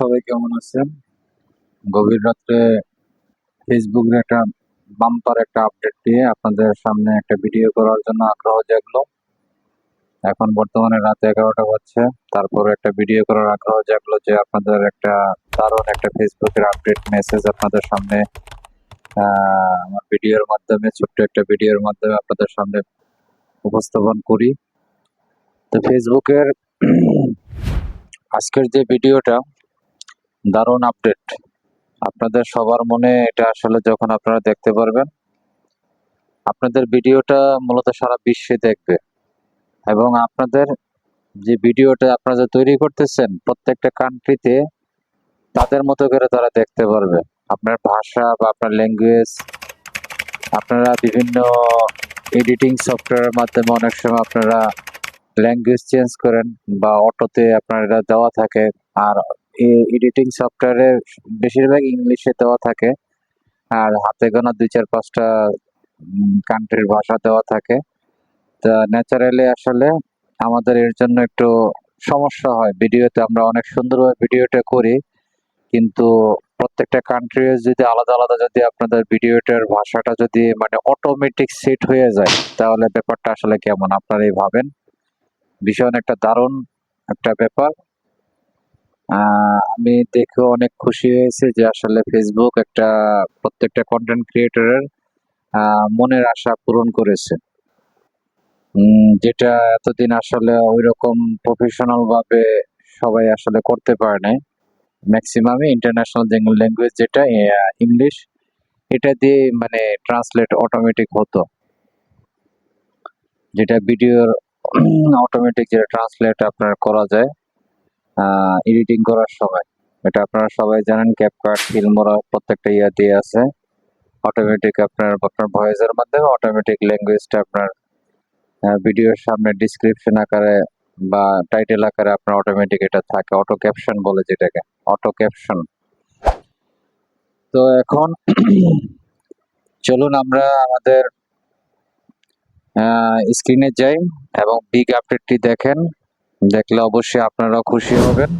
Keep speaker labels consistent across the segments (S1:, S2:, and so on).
S1: সবাই কেমন আছেন? গভীর রাত্রে ফেসবুকের একটা বাম্পার একটা আপডেট দিয়ে আপনাদের সামনে একটা ভিডিও করার জন্য আগ্রহ জাগলো। এখন বর্তমানে রাত এগারোটা বাজছে। তারপর একটা ভিডিও করার আগ্রহ জাগলো যে আপনাদের একটা দারুণ একটা ফেসবুকের আপডেট মেসেজ আপনাদের সামনে আমার ভিডিওর মাধ্যমে, ছোট্ট একটা ভিডিওর মাধ্যমে আপনাদের সামনে উপস্থাপন করি। তো ফেসবুকের আজকের যে ভিডিওটা দারুণ আপডেট আপনাদের সবার মনে এটা আসলে যখন আপনারা দেখতে পারবেন, আপনাদের ভিডিওটা মূলত সারা বিশ্বে দেখবে এবং আপনাদের যে ভিডিওটা আপনারা তৈরি করতেছেন প্রত্যেকটা কান্ট্রিতে তাদের মতো করে তারা দেখতে পারবে। আপনার ভাষা বা আপনার ল্যাঙ্গুয়েজ আপনারা বিভিন্ন এডিটিং সফটওয়্যারের মাধ্যমে অনেক সময় আপনারা ল্যাঙ্গুয়েজ চেঞ্জ করেন বা অটোতে আপনার এটা দেওয়া থাকে আর এডিটিং সফটওয়্যারে বেশিরভাগ ইংলিশে দেওয়া থাকে। আর হাতে গোনা দুই চার পাঁচটা কান্ট্রির ভাষা দেওয়া থাকে। তা ন্যাচারালি আসলে আমাদের এর জন্য একটু সমস্যা হয়। ভিডিওতে আমরা অনেক সুন্দরভাবে ভিডিওটা করি। কিন্তু প্রত্যেকটা কান্ট্রি যদি আলাদা আলাদা যদি আপনাদের ভিডিওটার ভাষাটা যদি মানে অটোমেটিক সেট হয়ে যায়, তাহলে ব্যাপারটা আসলে কেমন? আপনারাই ভাবেন। ভীষণ একটা দারুণ একটা ব্যাপার। আমি দেখে অনেক খুশি হয়েছে যে আসলে ফেসবুক একটা প্রত্যেকটা কন্টেন্ট ক্রিয়েটরের মনের আশা পূরণ করেছে। যেটা এতদিন আসলে ওই রকম প্রফেশনাল ভাবে সবাই আসলে করতে পারে নাই। ম্যাক্সিমামে ইন্টারন্যাশনাল ল্যাঙ্গুয়েজ যেটা ইংলিশ এটা দিয়ে মানে ট্রান্সলেট অটোমেটিক হতো। যেটা ভিডিওর অটোমেটিক যেটা ট্রান্সলেট আপনার করা যায় এডিটিং করার সময়। এটা আপনারা সবাই জানেন ক্যাপকাট ফিল্মোরা প্রত্যেকটা ইয়া দিয়ে আছে। অটোমেটিক আপনার আপনার ভয়েসের মাধ্যমে অটোমেটিক ল্যাঙ্গুয়েজটা আপনার ভিডিওর সামনে ডিসক্রিপশন আকারে বা টাইটেল আকারে আপনার অটোমেটিক এটা থাকে। অটো ক্যাপশন বলে যেটাকে। অটো ক্যাপশন তো এখন চলুন আমরা আমাদের স্ক্রিনে যাই এবং বিগ আপডেটটি দেখেন। দেখলে অবশ্যই আপনারাও খুশি হবেন।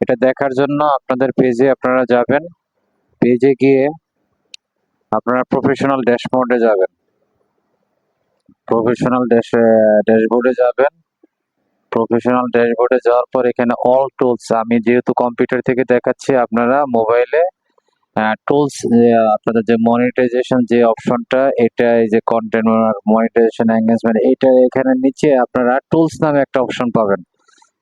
S1: এটা দেখার জন্য আপনাদের পেজে আপনারা যাবেন। পেজে গিয়ে আপনারা প্রফেশনাল ড্যাশবোর্ডে যাবেন। প্রফেশনাল ড্যাশ ড্যাশবোর্ডে যাবেন। প্রফেশনাল ড্যাশবোর্ডে যাওয়ার পর এখানে অল টুলস আমি যেহেতু কম্পিউটার থেকে দেখাচ্ছি আপনারা মোবাইলে টুলস আপনাদের যে মনিটাইজেশন যে অপশনটা এটা এই যে কন্টেন্ট মনিটাইজেশন এঙ্গেজমেন্ট এটা এখানে নিচে আপনারা টুলস নামে একটা অপশন পাবেন।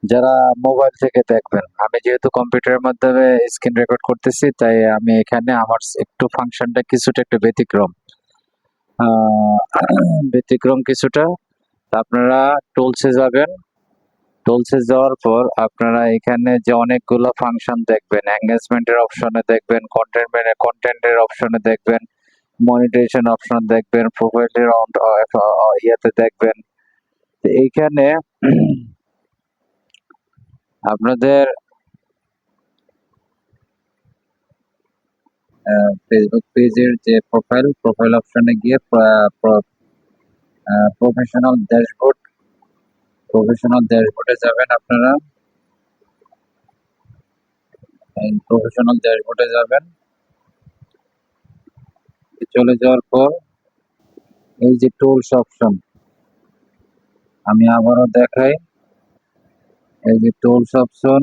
S1: যারা মোবাইল থেকে দেখবেন। আমি যেহেতু কম্পিউটারের মাধ্যমে স্ক্রিন রেকর্ড করতেছি, তাই আমি এখানে আমার একটু ফাংশনটা কিছুটা একটু ব্যতিক্রম। ব্যতিক্রম কিছুটা। আপনারা টুলসে যাবেন। টুলসে যাওয়ার পর আপনারা এখানে যে অনেকগুলো ফাংশন দেখবেন এঙ্গেজমেন্টের অপশনে দেখবেন কন্টেন্ট কন্টেন্টের অপশনে দেখবেন মনিটাইজেশন অপশন দেখবেন প্রোফাইলের ইয়াতে দেখবেন। এইখানে আপনাদের ফেসবুক পেজের যে প্রোফাইল প্রোফাইল অপশনে গিয়ে প্রফেশনাল ড্যাশবোর্ড প্রফেশনাল ড্যাশবোর্ডে যাবেন আপনারা। প্রফেশনাল ড্যাশবোর্ডে যাবেন। চলে যাওয়ার পর এই যে টুলস অপশন আমি আবারও দেখাই। এই যে টুলস অপশন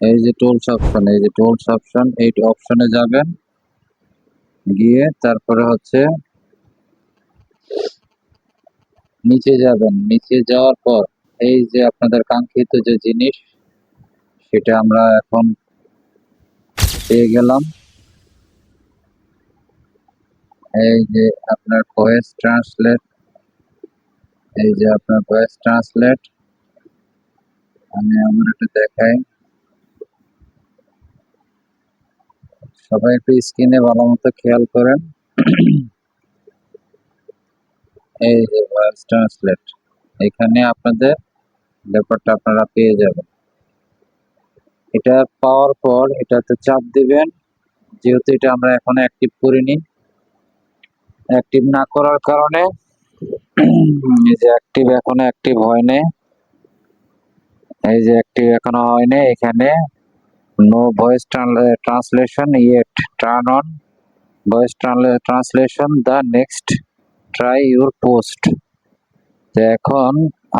S1: এই যে টুলস অপশন এই যে টুলস অপশন এই অপশনে যাবেন। গিয়ে তারপরে হচ্ছে নিচে যাবেন। নিচে যাওয়ার পর এই যে আপনাদের কাঙ্ক্ষিত যে জিনিস, সেটা আমরা এখন পেয়ে গেলাম। এই যে আপনার ভয়েস ট্রান্সলেট, এই যে আপনার ভয়েস ট্রান্সলেট, আমি আমার একটু দেখাই। সবাই একটু স্ক্রিনে ভালো মতো খেয়াল করেন। এই যে ভয়েস ট্রান্সলেট এখানে আপনাদের ব্যাপারটা আপনারা পেয়ে যাবেন। এটা পাওয়ার পর এটাতে চাপ দিবেন, যেহেতু এটা আমরা এখনও অ্যাক্টিভ করিনি। অ্যাক্টিভ না করার কারণে এই যে অ্যাক্টিভ এখনও অ্যাক্টিভ হয় নাই এই যে অ্যাক্টিভ এখনও হয়নি, এখানে no voice translation yet turn on voice translation the next try your post তো এখন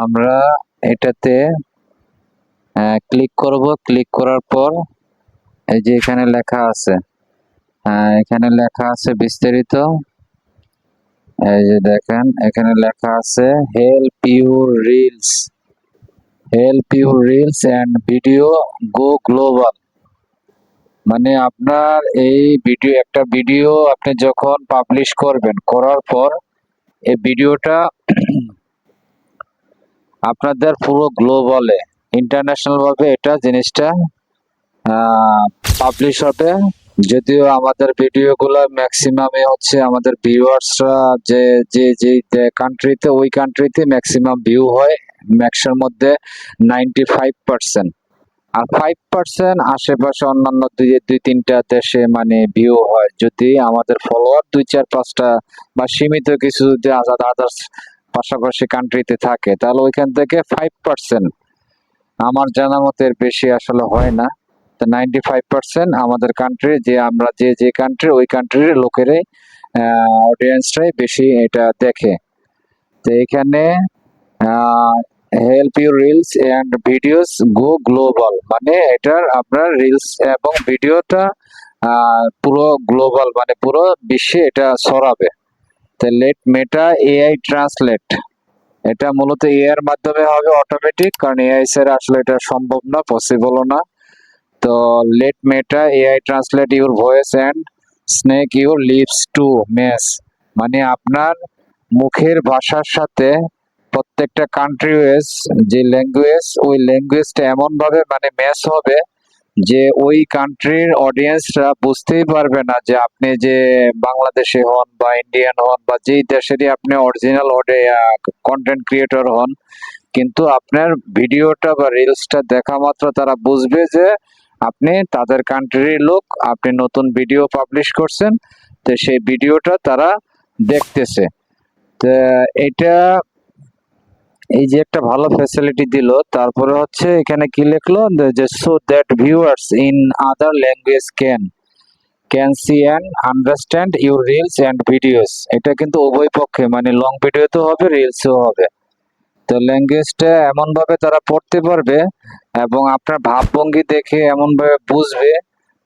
S1: আমরা এটাতে ক্লিক করব। ক্লিক করার পর এই যে এখানে লেখা আছে এখানে লেখা আছে বিস্তারিত। এই যে দেখেন, এখানে লেখা আছে help your reels help your reels and video go global মানে আপনার এই ভিডিও, একটা ভিডিও আপনি যখন পাবলিশ করবেন, করার পর এই ভিডিওটা আপনাদের পুরো গ্লোবালে ইন্টারন্যাশনাল ভাবে এটা জিনিসটা পাবলিশ হবে। যদিও আমাদের ভিডিওগুলো ম্যাক্সিমামে হচ্ছে আমাদের ভিউয়ার্সরা যে যে যে কান্ট্রিতে ওই কান্ট্রিতে ম্যাক্সিমাম ভিউ হয়। ম্যাক্সের মধ্যে নাইনটি ফাইভ পার্সেন্ট আর ফাইভ পার্সেন্ট আশেপাশে অন্যান্য দুই দুই, তিনটা দেশে মানে ভিউ হয়। যদি আমাদের ফলোয়ার দুই, চার, পাঁচটা বা সীমিত কিছু যদি আজাদ আদার্স পাশাপাশি কান্ট্রিতে থাকে, তাহলে ওইখান থেকে ফাইভ পার্সেন্ট আমার জানা মতে এর বেশি আসলে হয় না। তো নাইনটি ফাইভ পার্সেন্ট আমাদের কান্ট্রি যে আমরা যে যে কান্ট্রি ওই কান্ট্রির লোকেরাই অডিয়েন্সরাই বেশি এটা দেখে। তো এখানে help your reels and videos go global মানে এটার আপনার রিলস এবং ভিডিওটা পুরো গ্লোবাল মানে পুরো বিশ্বে এটা ছড়াবে। তো লেট মেটা এআই ট্রান্সলেট এটা মূলত এআই এর মাধ্যমে হবে অটোমেটিক কারণ এআই ছাড়া আসলে এটা সম্ভব না পসিবলও না। তো let Meta AI translate your voice and snake your lips to mess মানে আপনার মুখের ভাষার সাথে প্রত্যেকটা কান্ট্রি ওয়েস যে ল্যাঙ্গুয়েজ ওই ল্যাঙ্গুয়েজটা এমন ভাবে মানে ম্যাচ হবে যে ওই কান্ট্রির অডিয়েন্সরা বুঝতেই পারবে না যে আপনি যে বাংলাদেশে হন বা ইন্ডিয়ান হন বা যেই দেশেরই আপনি অরিজিনাল কন্টেন্ট ক্রিয়েটর হন, কিন্তু আপনার ভিডিওটা বা রিলসটা দেখা মাত্র তারা বুঝবে যে আপনি তাদের কান্ট্রির লোক, আপনি নতুন ভিডিও পাবলিশ করছেন, তো সেই ভিডিওটা তারা দেখতেছে। তো এটা এই যে একটা ভালো ফ্যাসিলিটি দিল, তারপরে হচ্ছে এখানে কি লিখলো? যে so that viewers in other language can can see and understand your reels and videos এটা কিন্তু উভয় পক্ষে মানে লং ভিডিওতেও হবে রিলসও হবে। তো ল্যাঙ্গুয়েজটা এমনভাবে তারা পড়তে পারবে এবং আপনার ভাবভঙ্গি দেখে এমনভাবে বুঝবে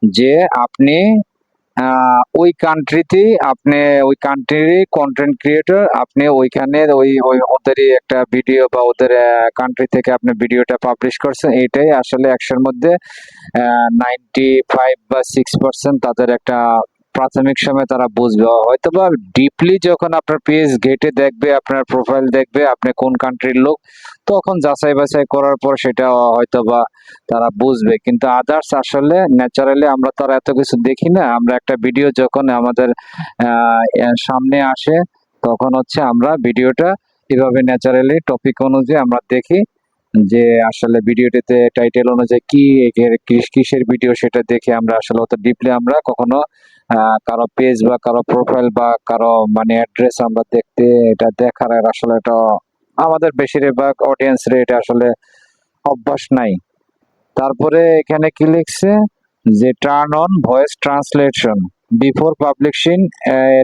S1: যে আপনি ওই কান্ট্রিতে আপনি, ওই কান্ট্রির কন্টেন্ট ক্রিয়েটর আপনি ওইখানে ওই ওই ওদেরই একটা ভিডিও বা ওদের কান্ট্রি থেকে আপনি ভিডিওটা পাবলিশ করছেন এটাই আসলে একশোর মধ্যে নাইনটি ফাইভ বা সিক্স পার্সেন্ট তাদের একটা প্রাথমিক সময় তারা বুঝবে। হয়তো বা ডিপলি যখন আপনার পেজ ঘেটে দেখবে, আপনার প্রোফাইল দেখবে, আপনি কোন কান্ট্রির লোক, তখন যাচাই বাছাই করার পর সেটা হয়তো বা তারা বুঝবে। কিন্তু আদার্স আসলে ন্যাচারালি আমরা তো আর এত কিছু দেখি না। আমরা একটা ভিডিও যখন আমাদের সামনে আসে, তখন হচ্ছে আমরা ভিডিওটা এভাবে ন্যাচারালি টপিক অনুযায়ী আমরা দেখি যে আসলে ভিডিওটিতে টাইটেল অনুযায়ী কি কিসের ভিডিও সেটা দেখে আমরা আসলে অত ডিপলি আমরা কখনো কারও পেজ বা কারও প্রোফাইল বা কারও মানে অ্যাড্রেস আমরা দেখতে, এটা দেখার আসলে এটা আমাদের বেশিরভাগ অডিয়েন্সের এটা আসলে অভ্যাস নাই। তারপরে এখানে কি লিখছে? যে turn on voice translation before publishing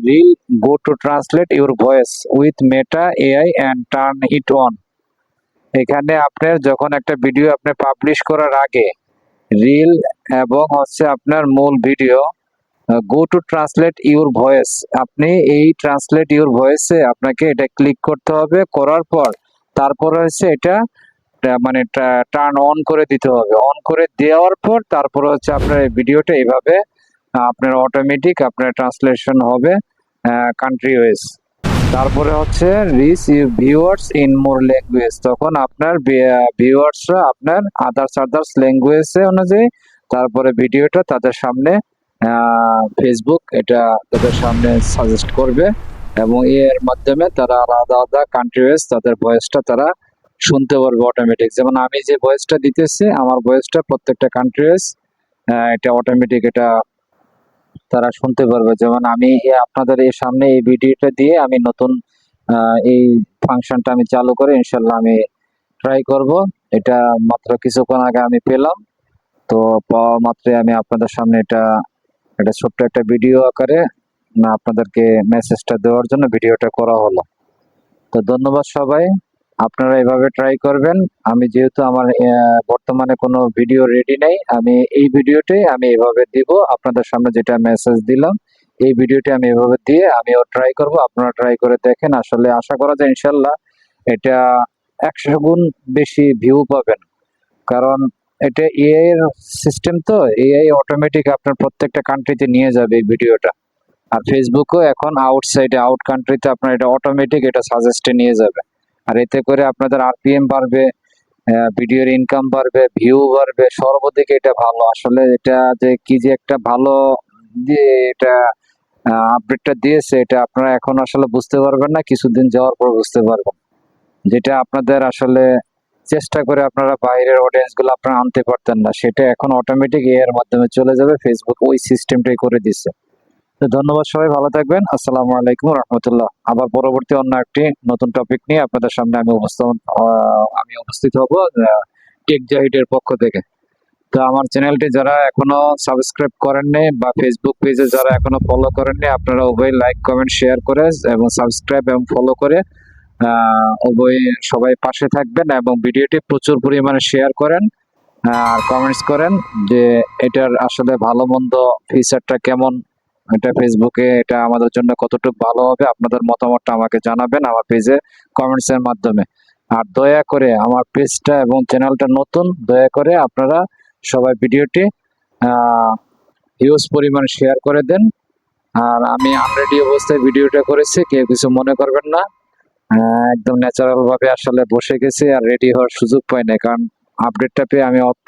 S1: reel go to translate your voice with Meta AI and turn it on এখানে আপনার যখন একটা ভিডিও আপনি পাবলিশ করার আগে রিল এবং হচ্ছে আপনার মূল video go to translate your voice আপনি এই ট্রান্সলেট ইউর ভয়েসে আপনাকে এটা ক্লিক করতে হবে। করার পর তারপর হচ্ছে এটা মানে টার্ন অন করে দিতে হবে। অন করে দেওয়ার পর তারপর হচ্ছে আপনার এই ভিডিওটা এইভাবে আপনার অটোমেটিক আপনার ট্রান্সলেশন হবে কান্ট্রি ওয়েস তারপরে হচ্ছে reach viewers in more language তখন আপনার ভিউয়ার্সরা আপনার আদার্স আদার্স ল্যাঙ্গুয়েজে অনুযায়ী তারপরে ভিডিওটা তাদের সামনে ফেসবুক এটা তাদের সামনে সাজেস্ট করবে এবং এর মাধ্যমে তারা আলাদা আলাদা কান্ট্রি ওয়েজ তাদের ভয়েসটা তারা শুনতে পারবে অটোমেটিক যেমন আমি যে ভয়েসটা দিতেছি, আমার ভয়েসটা প্রত্যেকটা কান্ট্রি ওয়েজ এটা অটোমেটিক এটা তারা শুনতে পারবে। যেমন আমি আপনাদের এই সামনে এই ভিডিওটা দিয়ে আমি নতুন এই ফাংশনটা আমি চালু করে ইনশাল্লাহ আমি ট্রাই করব। এটা মাত্র কিছুক্ষণ আগে আমি পেলাম। তো পাওয়া মাত্রই আমি আপনাদের সামনে এটা এটা ছোট্ট একটা ভিডিও আকারে না আপনাদেরকে মেসেজটা দেওয়ার জন্য ভিডিওটা করা হলো। তো ধন্যবাদ সবাই। আপনারা এভাবে ট্রাই করবেন। আমি যেহেতু আমার বর্তমানে কোনো ভিডিও রেডি নেই, আমি এই ভিডিওটি আমি এভাবে দিব। আপনাদের সামনে যেটা মেসেজ দিলাম, এই ভিডিওটি আমি এভাবে দিয়ে আমিও ট্রাই করব। আপনারা ট্রাই করে দেখেন। আসলে আশা করা যায় ইনশাল্লাহ এটা একশো গুণ বেশি ভিউ পাবেন। কারণ এটা এআই এর সিস্টেম তো? এআই অটোমেটিক আপনার প্রত্যেকটা কান্ট্রিতে নিয়ে যাবে এই ভিডিওটা আর ফেসবুকও এখন আউটসাইডে আউট কান্ট্রিতে আপনার এটা অটোমেটিক এটা সাজেস্টে নিয়ে যাবে। আর এতে করে আপনাদের আরপিএম বাড়বে ভিডিওর ইনকাম বাড়বে ভিউ বাড়বে, সর্বদিকে এটা ভালো। আসলে এটা যে কি যে একটা ভালো দিয়ে এটা আপডেটটা দিয়েছে, এটা আপনারা এখন আসলে বুঝতে পারবেন না, কিছুদিন যাওয়ার পর বুঝতে পারবেন। যেটা আপনাদের আসলে চেষ্টা করে আপনারা বাইরের অডিয়েন্সগুলো আপনারা আনতে পারতেন না। সেটা এখন অটোমেটিক এর মাধ্যমে চলে যাবে। ফেসবুক ওই সিস্টেমটাই করে দিচ্ছে তো ধন্যবাদ সবাই, ভালো থাকবেন। আসসালামু আলাইকুম রহমতুল্লাহ। আবার পরবর্তী অন্য একটি নতুন টপিক নিয়ে আপনাদের সামনে আমি উপস্থাপন আমি উপস্থিত হব টেক জাহিদের পক্ষ থেকে। তো আমার চ্যানেলটি যারা এখনও সাবস্ক্রাইব করেননি বা ফেসবুক পেজে যারা এখনও ফলো করেননি আপনারা উভয় লাইক কমেন্ট শেয়ার করে এবং সাবস্ক্রাইব এবং ফলো করে উভয় সবাই পাশে থাকবেন এবং ভিডিওটি প্রচুর পরিমাণে শেয়ার করেন আর কমেন্টস করেন যে এটার আসলে ভালো মন্দ ফিচারটা কেমন, এটা ফেসবুকে এটা আমাদের জন্য কতটুকু ভালো হবে, আপনাদের মতামতটা আমাকে জানাবেন আমার পেজে কমেন্টস এর মাধ্যমে। আর দয়া করে আমার পেজটা এবং চ্যানেলটা নতুন, দয়া করে আপনারা সবাই ভিডিওটি হিউজ পরিমাণ শেয়ার করে দেন। আর আমি আনরেডি অবস্থায় ভিডিওটা করেছি, কেউ কিছু মনে করবেন না। একদম ন্যাচারাল ভাবে আসলে বসে গেছে আর রেডি হওয়ার সুযোগ পাই না কারণ আপডেটটা পেয়ে আমি অত্যন্ত